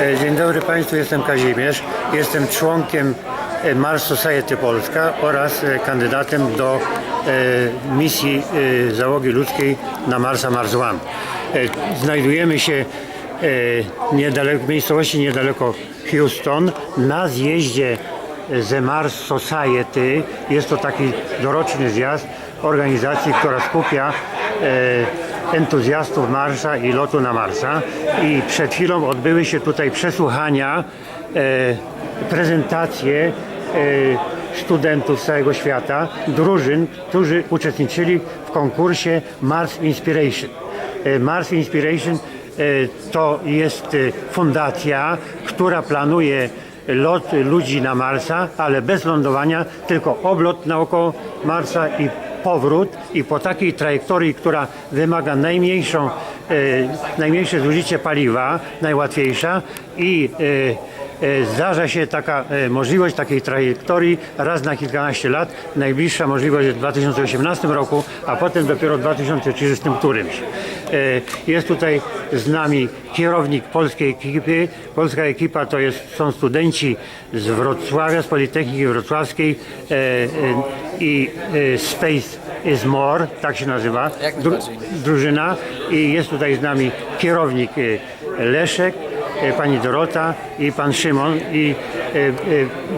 E, Dzień dobry Państwu, jestem Kazimierz. Jestem członkiem e, Mars Society Polska oraz e, kandydatem do misji załogi ludzkiej na Marsa Mars One. Znajdujemy się niedaleko, w miejscowości niedaleko Houston na zjeździe The Mars Society. Jest to taki doroczny zjazd organizacji, która skupia entuzjastów Marsa i lotu na Marsa. I przed chwilą odbyły się tutaj przesłuchania, e, prezentacje e, studentów z całego świata, drużyn, którzy uczestniczyli w konkursie Mars Inspiration. E, Mars Inspiration e, to jest e, fundacja, która planuje lot ludzi na Marsa, ale bez lądowania, tylko oblot naokoło Marsa i powrót i po takiej trajektorii, która wymaga najmniejszą, e, najmniejsze zużycie paliwa, najłatwiejsza i e, zdarza się taka e, możliwość takiej trajektorii raz na kilkanaście lat. Najbliższa możliwość jest w 2018 roku, a potem dopiero w 2030 którymś. E, Jest tutaj z nami kierownik polskiej ekipy. Polska ekipa to jest, są studenci z Wrocławia, z Politechniki Wrocławskiej e, e, i e, Space is More, tak się nazywa, dru, drużyna i jest tutaj z nami kierownik e, Leszek, e, pani Dorota i pan Szymon i e, e,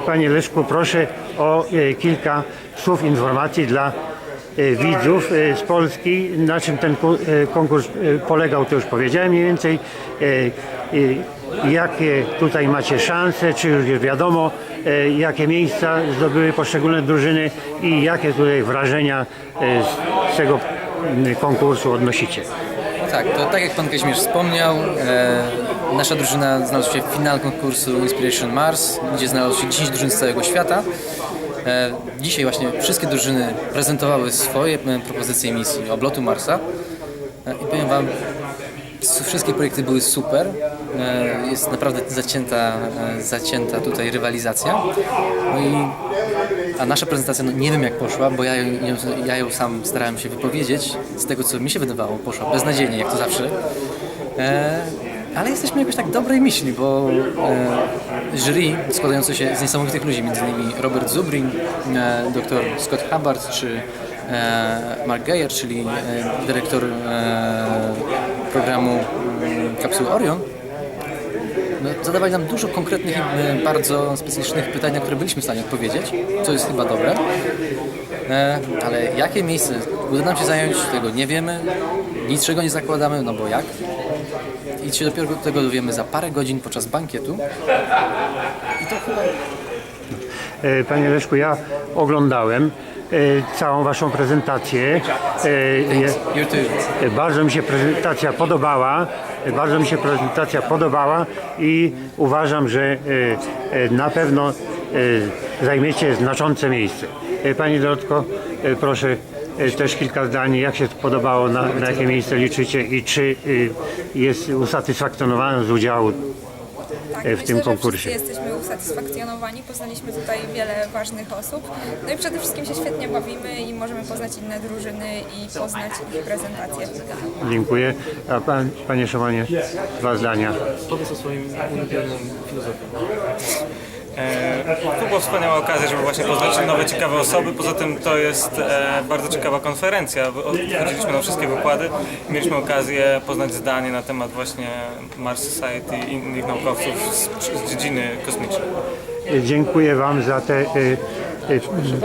panie Leszku proszę o e, kilka słów informacji dla e, widzów e, z Polski, na czym ten ku- e, konkurs e, polegał, to już powiedziałem mniej więcej. E, e, Jakie tutaj macie szanse, czy już wiadomo, e, jakie miejsca zdobyły poszczególne drużyny i jakie tutaj wrażenia e, z- tego konkursu odnosicie? Tak, to tak jak Pan Kazimierz wspomniał, e, nasza drużyna znalazła się w finale konkursu Inspiration Mars, gdzie znalazło się 10 drużyn z całego świata. E, dzisiaj właśnie wszystkie drużyny prezentowały swoje e, propozycje misji oblotu Marsa e, i powiem Wam, wszystkie projekty były super. Jest naprawdę zacięta, zacięta tutaj rywalizacja. No i a nasza prezentacja, no nie wiem jak poszła, bo ja ją- ja ją sam starałem się wypowiedzieć. Z tego co mi się wydawało, poszła beznadziejnie, jak to zawsze. E, ale jesteśmy jakoś tak dobrej myśli, bo e, jury składające się z niesamowitych ludzi, m.in. Robert Zubrin, e, dr Scott Hubbard czy e, Mark Geyer, czyli e, dyrektor e, programu mm, Kapsuły Orion, no, zadawali nam dużo konkretnych i e, bardzo specyficznych pytań, na które byliśmy w stanie odpowiedzieć, co jest chyba dobre. E, ale jakie miejsce uda nam się zająć, tego nie wiemy, niczego nie zakładamy, no bo jak? I się dopiero tego dowiemy za parę godzin podczas bankietu. I to chyba E, Panie Leszku, ja oglądałem e, całą Waszą prezentację. E, Bardzo mi się prezentacja podobała. Bardzo mi się prezentacja podobała i uważam, że na pewno zajmiecie znaczące miejsce. Pani Dorotko, proszę też kilka zdań, jak się podobało, na, na jakie miejsce liczycie i czy e, jest usatysfakcjonowany z udziału Tak, e, w tym myślę, że konkursie. wszyscy jesteśmy usatysfakcjonowani, poznaliśmy tutaj wiele ważnych osób. No i przede wszystkim się świetnie bawimy i możemy poznać inne drużyny i poznać ich prezentacje. Dziękuję. A pan, Panie Szymonie, dwa zdania. Powiedz o swoim ulubionym filozofie. E, to była wspaniała okazja, żeby właśnie poznać nowe, ciekawe osoby. Poza tym to jest e, bardzo ciekawa konferencja. Chodziliśmy na wszystkie wykłady mieliśmy okazję poznać zdanie na temat właśnie Mars Society i innych naukowców z, dziedziny kosmicznej. Dziękuję Wam za te y,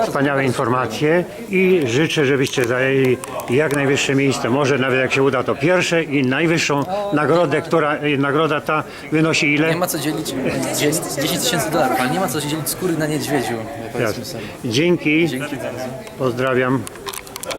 wspaniałe informacje i życzę, żebyście zajęli jak najwyższe miejsce. Może nawet jak się uda to pierwsze i najwyższą nagrodę, która y, nagroda ta wynosi ile? Nie ma co dzielić, dzielić 10 tysięcy dolarów, ale nie ma co się dzielić skóry na niedźwiedziu, powiedzmy Jasne. sobie. Dzięki. Dzięki bardzo. Pozdrawiam.